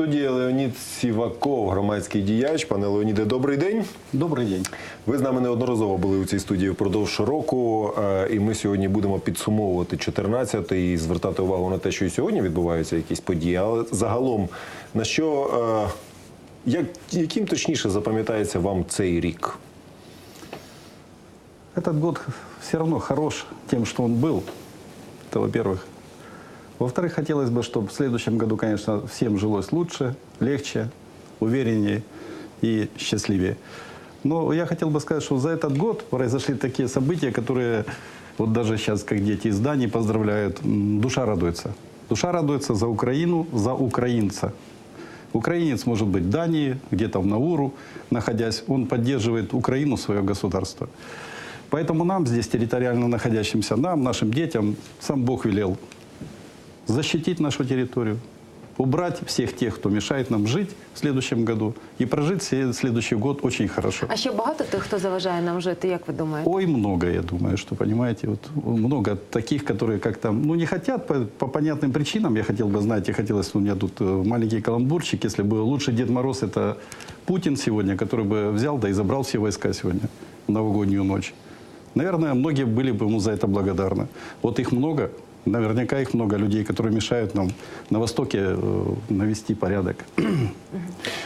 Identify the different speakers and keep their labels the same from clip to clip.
Speaker 1: студії Леонід Сіваков, громадський діяч. Пане Леоніде, добрий день.
Speaker 2: Добрый день.
Speaker 1: Ви з нами неодноразово були у цій студії впродовж року, е, і ми сьогодні будемо підсумовувати 14-й і звертати увагу на те, що і сьогодні відбуваються якісь події. Але загалом, на що е, як, яким точніше запам'ятається вам цей рік?
Speaker 2: Этот год все равно хорош тем, что он был. Это во-первых. Во-вторых, хотелось бы, чтобы в следующем году, конечно, всем жилось лучше, легче, увереннее и счастливее. Но я хотел бы сказать, что за этот год произошли такие события, которые вот даже сейчас, как дети из Дании поздравляют, душа радуется. Душа радуется за Украину, за украинца. Украинец может быть в Дании, где-то в Науру, находясь, он поддерживает Украину, свое государство. Поэтому нам здесь, территориально находящимся, нам, нашим детям, сам Бог велел защитить нашу территорию, убрать всех тех, кто мешает нам жить в следующем году, и прожить следующий год очень хорошо.
Speaker 3: А ще багато тих, хто заважає нам жити, як ви думаєте?
Speaker 2: Ой, много, я думаю, что, понимаете, вот много таких, которые как-то, ну, не хотят по, по понятным причинам. Я хотел бы, знаете, хотелось, у меня тут э, маленький каламбурчик, если бы лучший Дед Мороз это Путин сегодня, который бы взял, да и забрал все войска сегодня в новогоднюю ночь. Наверное, многие были бы ему за это благодарны. Вот их много, наверняка их много людей, которые мешают нам на Востоке э, навести порядок.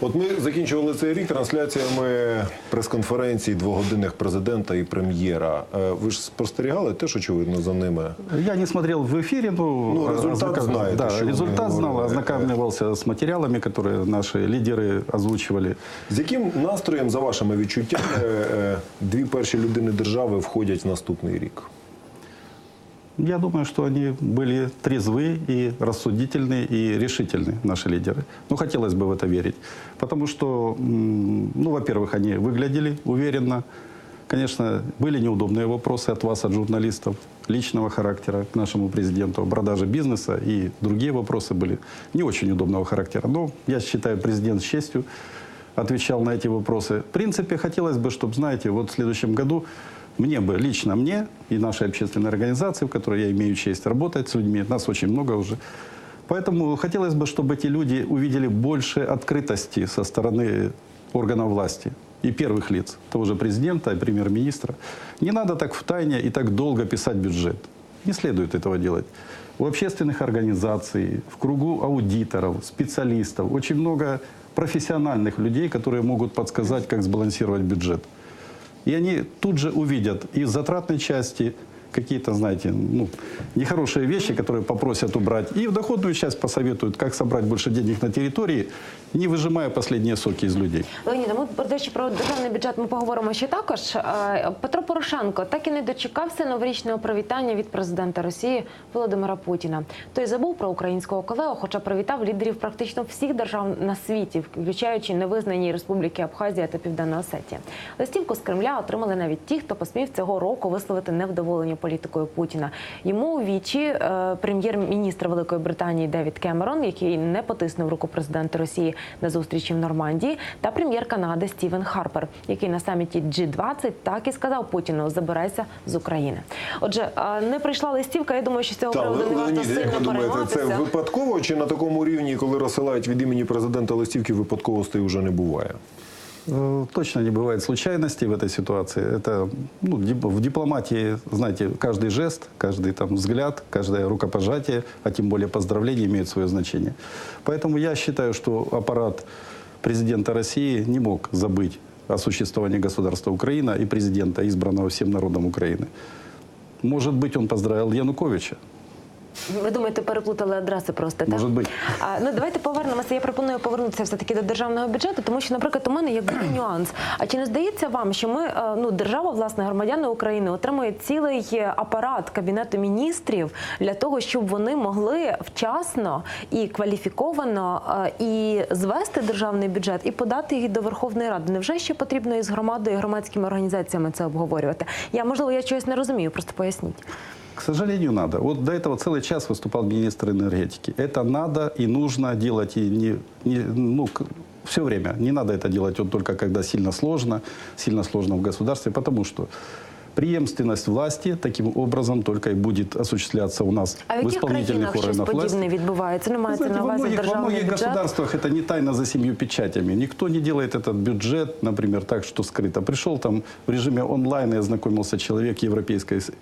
Speaker 1: От ми закінчували цей рік трансляціями прес-конференцій двогодинних президента і прем'єра. Е, Ви ж спостерігали теж, очевидно, за ними.
Speaker 2: Я не смотрел в эфире, но
Speaker 1: Ну, результат
Speaker 2: ознаком-
Speaker 1: знаете,
Speaker 2: Да,
Speaker 1: что вы
Speaker 2: результат знал,
Speaker 1: говорили.
Speaker 2: ознакомивался с материалами, которые наши лидеры озвучивали.
Speaker 1: З яким настроєм, за вашими відчуттями, е, дві перші людини держави входять в наступний рік?
Speaker 2: Я думаю, что они были трезвы и рассудительны и решительны, наши лидеры. Ну, хотелось бы в это верить. Потому что, ну, во-первых, они выглядели уверенно. Конечно, были неудобные вопросы от вас, от журналистов, личного характера к нашему президенту, о продаже бизнеса и другие вопросы были не очень удобного характера. Но я считаю, президент с честью отвечал на эти вопросы. В принципе, хотелось бы, чтобы, знаете, вот в следующем году мне бы, лично мне и нашей общественной организации, в которой я имею честь работать с людьми, нас очень много уже, поэтому хотелось бы, чтобы эти люди увидели больше открытости со стороны органов власти и первых лиц, того же президента и премьер-министра. Не надо так в тайне и так долго писать бюджет. Не следует этого делать. У общественных организаций, в кругу аудиторов, специалистов очень много профессиональных людей, которые могут подсказать, как сбалансировать бюджет. И они тут же увидят и затратной части какие-то, знаете, ну, нехорошие вещи, которые попросят убрать, и в доходную часть посоветуют, как собрать больше денег на территории, не выжимая последние соки из людей.
Speaker 3: Леоніда, ми те, що про державний бюджет ми поговоримо ще також. Е, Петро Порошенко так і не дочекався новорічного привітання від президента Росії Володимира Путіна. Той забув про українського колегу, хоча привітав лідерів практично всіх держав на світі, включаючи невизнані республіки Абхазія та Південна Осетія. Листівку з Кремля отримали навіть ті, хто посмів цього року висловити невдоволення політикою Путіна. Йому у вічі е, прем'єр-міністр Великої Британії Девід Кемерон, який не потиснув руку президента Росії на зустрічі в Нормандії, та прем'єр Канади Стівен Харпер, який на саміті G20 так і сказав Путіну: забирайся з України. Отже, е, не прийшла листівка. Я думаю, що з цього
Speaker 1: Та,
Speaker 3: приводу не варто
Speaker 1: як ви думаєте, це випадково чи на такому рівні, коли розсилають від імені президента листівки, випадковостей вже не буває?
Speaker 2: Э, Точно не бывает случайностей в этой ситуации. Это ну, дип- в дипломатии, знаете, каждый жест, каждый там взгляд, каждое рукопожатие, а тем более поздравление имеют свое значение. Поэтому я считаю, что аппарат президента России не мог забыть о существовании государства Украина и президента, избранного всем народом Украины. Может быть, он поздравил Януковича.
Speaker 3: ви думаєте, переплутали адреси просто так?
Speaker 2: Може бути.
Speaker 3: А, ну давайте повернемося. Я пропоную повернутися все таки до державного бюджету, тому що, наприклад, у мене є нюанс. А чи не здається вам, що ми, е, ну держава, власне, громадяни України отримують цілий апарат кабінету міністрів для того, щоб вони могли вчасно і кваліфіковано е, і звести державний бюджет і подати їх до Верховної Ради? Невже ще потрібно із громадою і громадськими організаціями це обговорювати? Я можливо я чогось не розумію, просто поясніть.
Speaker 2: К сожалению, надо. Вот до этого целый час выступал министр энергетики. Это надо и нужно делать и не, не, ну, все время. Не надо это делать вот только когда сильно сложно, сильно сложно в государстве, потому что Преемственность власти таким образом только и будет осуществляться у нас
Speaker 3: А в
Speaker 2: в
Speaker 3: яких
Speaker 2: исполнительных
Speaker 3: країнах щось
Speaker 2: органах власти.
Speaker 3: подібне відбувається? Ну,
Speaker 2: Вы
Speaker 3: мається
Speaker 2: знаете,
Speaker 3: на
Speaker 2: во
Speaker 3: увазі
Speaker 2: многих, во
Speaker 3: державний
Speaker 2: многих
Speaker 3: бюджет.
Speaker 2: государствах это не тайна за семью печатями. Никто не делает этот бюджет, например, так, что скрыто. Пришел там в режиме онлайн и ознакомился человек европейской с-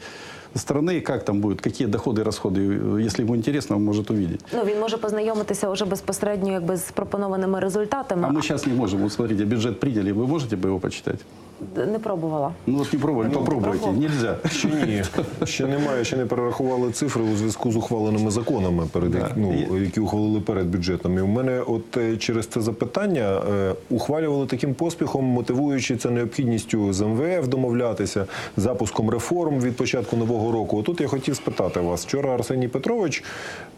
Speaker 2: страны, как там будет, какие доходы и расходы. Если ему интересно, он может увидеть.
Speaker 3: Ну він може познайомитися уже безпосередньо якби з пропонованими результатами.
Speaker 2: А мы сейчас не можем. Вот смотрите, бюджет приняли, вы можете бы его почитать?
Speaker 3: Не пробувала.
Speaker 2: Ну вот не пробовали, попробуйте.
Speaker 3: пробовал.
Speaker 2: Нельзя.
Speaker 1: Ще ні, ще немає, ще не перерахували цифри у зв'язку з ухваленими законами, перед
Speaker 2: Да.
Speaker 1: ну, які ухвалили перед бюджетом. І у мене, от е, через це запитання, е, ухвалювали таким поспіхом, мотивуючи це необхідністю з МВФ домовлятися, запуском реформ від початку нового року. Отут я хотів спитати вас. Вчора Арсеній Петрович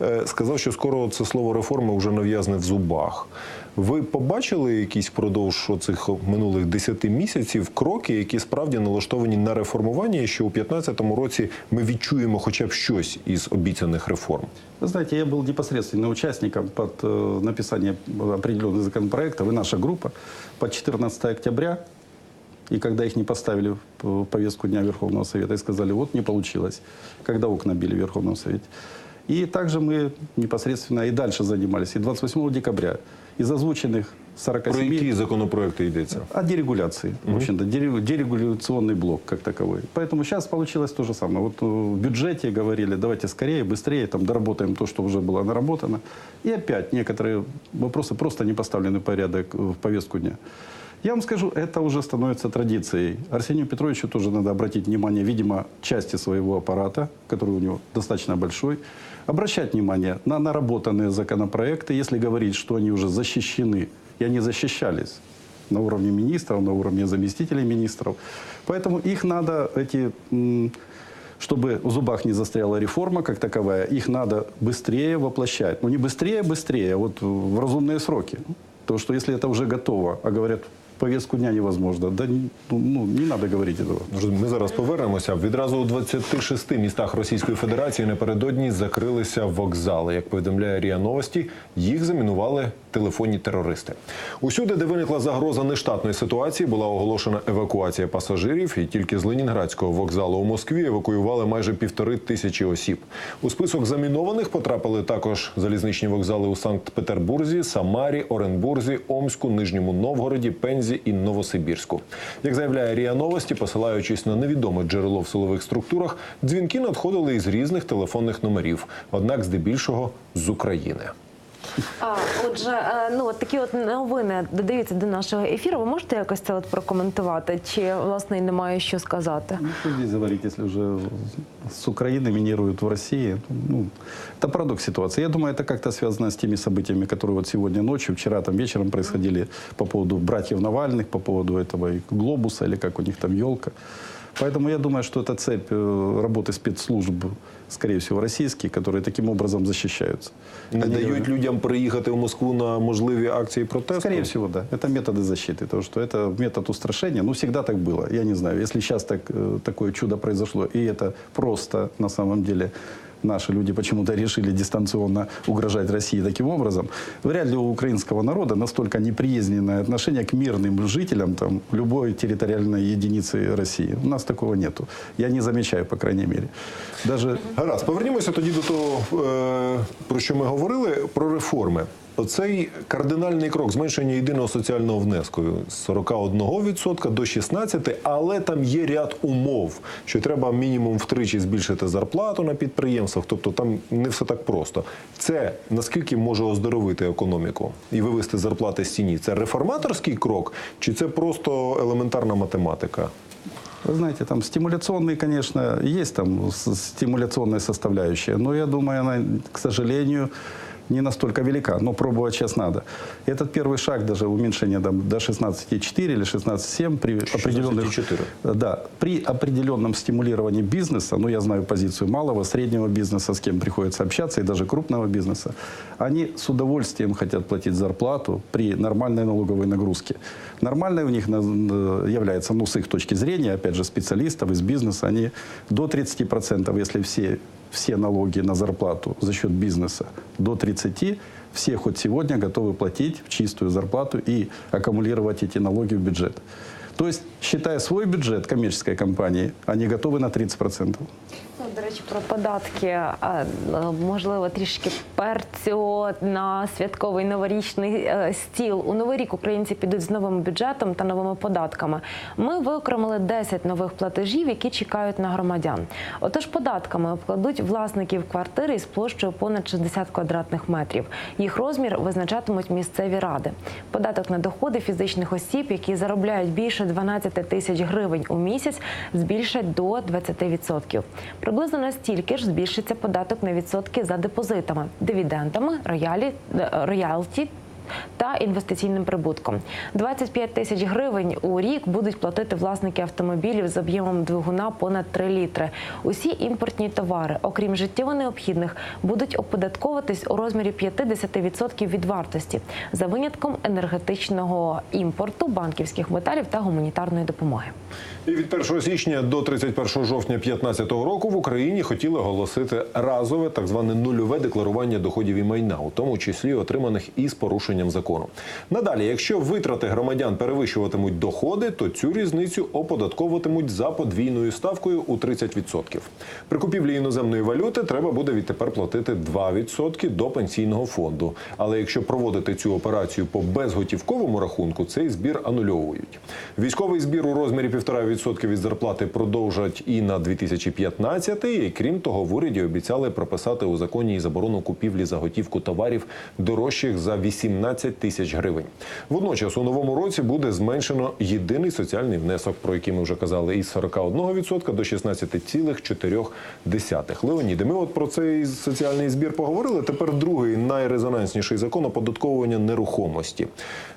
Speaker 1: е, сказав, що скоро це слово реформи вже нав'язне в зубах. Ви побачили якісь впродовж цих минулих 10 місяців кроки, які справді налаштовані на реформування, і що у 2015 році ми відчуємо хоча б щось із обіцяних реформ?
Speaker 2: Вы знаете, я был непосредственным участником под э, написание определенных законопроектов, и наша группа под 14 октября, и когда их не поставили в п- повестку Дня Верховного Совета, и сказали, вот не получилось, когда окна били в Верховном Совете. И также мы непосредственно и дальше занимались. И 28 декабря из озвученных
Speaker 1: Про
Speaker 2: 47...
Speaker 1: які законопроекти йдеться?
Speaker 2: О дерегуляции, в общем-то, дере- дерегуляционный блок как таковой. Поэтому сейчас получилось то же самое. Вот э, в бюджете говорили, давайте скорее, быстрее, там, доработаем то, что уже было наработано. И опять некоторые вопросы просто не поставлены в порядок э, в повестку дня. Я вам скажу, это уже становится традицией. Арсению Петровичу тоже надо обратить внимание, видимо, части своего аппарата, который у него достаточно большой, обращать внимание на наработанные законопроекты, если говорить, что они уже защищены, и они защищались на уровне министров, на уровне заместителей министров. Поэтому их надо, эти, чтобы в зубах не застряла реформа как таковая, их надо быстрее воплощать. Ну не быстрее, быстрее, а вот в разумные сроки. Потому что если это уже готово, а говорят, повестку дня невозможно, да ну, ну, не надо говорить этого.
Speaker 1: Ми зараз повернемося. Відразу у 26 містах Російської Федерації напередодні закрилися вокзали. Як повідомляє РІА Новості, їх замінували телефонні терористи. Усюди, де виникла загроза нештатної ситуації, була оголошена евакуація пасажирів, і тільки з Ленінградського вокзалу у Москві евакуювали майже півтори тисячі осіб. У список замінованих потрапили також залізничні вокзали у Санкт-Петербурзі, Самарі, Оренбурзі, Омську, Нижньому Новгороді, Пензі і Новосибірську. Як заявляє РІА Новості, посилаючись на невідоме джерело в силових структурах, дзвінки надходили із різних телефонних номерів, однак здебільшого з України.
Speaker 3: А отже, е, ну от такі от новини додаються до нашого ефіру. Ви можете якось це от прокоментувати? Чи власне і немає що сказати?
Speaker 2: Ну, что здесь говорить, если уже с Украины минируют в России? Ну, это парадокс ситуации. Я думаю, это как-то связано с теми событиями, которые вот сегодня ночью, вчера там вечером происходили по поводу братьев Навальных, по поводу этого и глобуса, или как у них там елка. Поэтому я думаю, что это цепь э, работы спецслужб, скорее всего, российские, которые таким образом защищаются.
Speaker 1: Не
Speaker 2: Они
Speaker 1: дають
Speaker 2: говорят,
Speaker 1: людям приїхати в Москву на можливі акції протесту.
Speaker 2: Скорее всего, да. Это методы защиты. Потому что это метод устрашения. Ну, всегда так было. Я не знаю. Если сейчас так, э, такое чудо произошло, и это просто на самом деле наши люди почему-то решили дистанционно угрожать России таким образом, вряд ли у украинского народа настолько неприязненное отношение к мирным жителям там, любой территориальной единицы России. У нас такого нету. Я не замечаю, по крайней мере. Даже
Speaker 1: Гаразд, повернімося тоді до того, е, про що ми говорили, про реформи. Оцей кардинальний крок зменшення єдиного соціального внеску з 41% до 16%, але там є ряд умов, що треба мінімум втричі збільшити зарплату на підприємствах. Тобто там не все так просто. Це наскільки може оздоровити економіку і вивести зарплати з тіні? Це реформаторський крок, чи це просто елементарна математика?
Speaker 2: Вы знаете, там стимуляционные, конечно, есть там стимуляционная составляющая, но я думаю, она, к сожалению, не настолько велика, но пробовать сейчас надо. Этот первый шаг, даже уменьшение там, до 16,4 или 16,7 при определенных...
Speaker 1: 16,4.
Speaker 2: Да, при определенном стимулировании бизнеса, ну я знаю позицию малого, среднего бизнеса, с кем приходится общаться, и даже крупного бизнеса, они с удовольствием хотят платить зарплату при нормальной налоговой нагрузке. Нормальной у них является, ну с их точки зрения, опять же, специалистов из бизнеса, они до 30%, если все, все налоги на зарплату за счет бизнеса до 30%, все хоть сегодня готовы платить в чистую зарплату и аккумулировать эти налоги в бюджет. То есть, считая свой бюджет коммерческой компании, они готовы на 30%.
Speaker 3: До речі, про податки, е, можливо, трішки перцю на святковий новорічний е, стіл. У новий рік українці підуть з новим бюджетом та новими податками. Ми виокремили 10 нових платежів, які чекають на громадян. Отож, податками обкладуть власників квартири із площею понад 60 квадратних метрів. Їх розмір визначатимуть місцеві ради. Податок на доходи фізичних осіб, які заробляють більше 12 тисяч гривень у місяць, збільшать до 20%. Приблизно настільки ж збільшиться податок на відсотки за депозитами, дивідендами, роялі, е, роялті. Та інвестиційним прибутком 25 тисяч гривень у рік будуть платити власники автомобілів з об'ємом двигуна понад 3 літри. Усі імпортні товари, окрім життєво необхідних, будуть оподатковуватись у розмірі 50% від вартості за винятком енергетичного імпорту, банківських металів та гуманітарної допомоги.
Speaker 1: І від 1 січня до 31 жовтня 2015 року в Україні хотіли оголосити разове так зване нульове декларування доходів і майна, у тому числі отриманих із порушенням закону. Надалі, якщо витрати громадян перевищуватимуть доходи, то цю різницю оподатковуватимуть за подвійною ставкою у 30%. При купівлі іноземної валюти треба буде відтепер платити 2% до пенсійного фонду. Але якщо проводити цю операцію по безготівковому рахунку, цей збір анульовують. Військовий збір у розмірі 1,5% від зарплати продовжать і на 2015, і крім того, в уряді обіцяли прописати у законі і заборону купівлі за готівку товарів дорожчих за 18 тисяч гривень. Водночас у новому році буде зменшено єдиний соціальний внесок, про який ми вже казали, із 41% до 16,4%. Леоніде, ми от про цей соціальний збір поговорили. Тепер другий найрезонансніший закон оподатковування нерухомості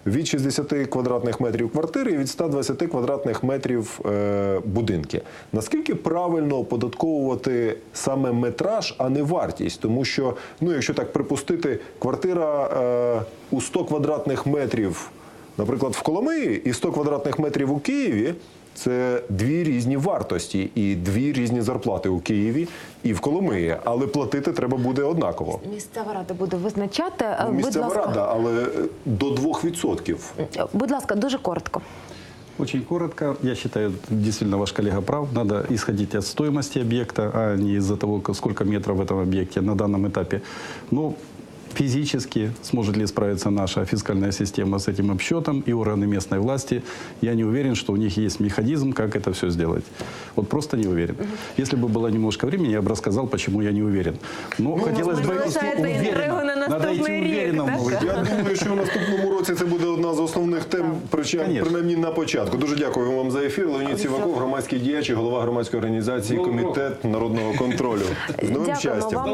Speaker 1: від 60 квадратних метрів квартири і від 120 квадратних метрів е, будинки. Наскільки правильно оподатковувати саме метраж, а не вартість? Тому що, ну, якщо так припустити, квартира е, у 100 квадратних метрів, наприклад, в Коломиї, і 100 квадратних метрів у Києві. Це дві різні вартості і дві різні зарплати у Києві і в Коломиї, але платити треба буде однаково.
Speaker 3: Місцева рада буде визначати. Е,
Speaker 1: Ну,
Speaker 3: Будь
Speaker 1: Місцева
Speaker 3: ласка,
Speaker 1: рада, але е, до 2%.
Speaker 3: будь ласка, дуже коротко.
Speaker 2: Очень коротко, я считаю, действительно ваш коллега прав. Надо исходить от стоимости объекта, а не из-за того, сколько метров в этом объекте на данном этапе. Но физически сможет ли справиться наша фискальная система с этим обсчетом и органы местной власти, я не уверен, что у них есть механизм, как это все сделать. Вот просто не уверен. Если бы было немножко времени, я бы рассказал, почему я не уверен. Но хотелось бы
Speaker 3: залишається
Speaker 2: идти
Speaker 3: інтригу на
Speaker 2: уверенно. Надо идти
Speaker 3: наступний рік,
Speaker 2: уверенно в
Speaker 3: так?
Speaker 2: Новый год.
Speaker 1: Я думаю, що в наступному році це буде одна з основних тем, причем,
Speaker 2: Конечно.
Speaker 1: принаймні на початку. Дуже дякую вам за ефір. Леонід Сіваков, громадський діяч і голова громадської організації Комітет народного контролю. З новим
Speaker 3: Дякуємо
Speaker 1: щастям.
Speaker 3: вам.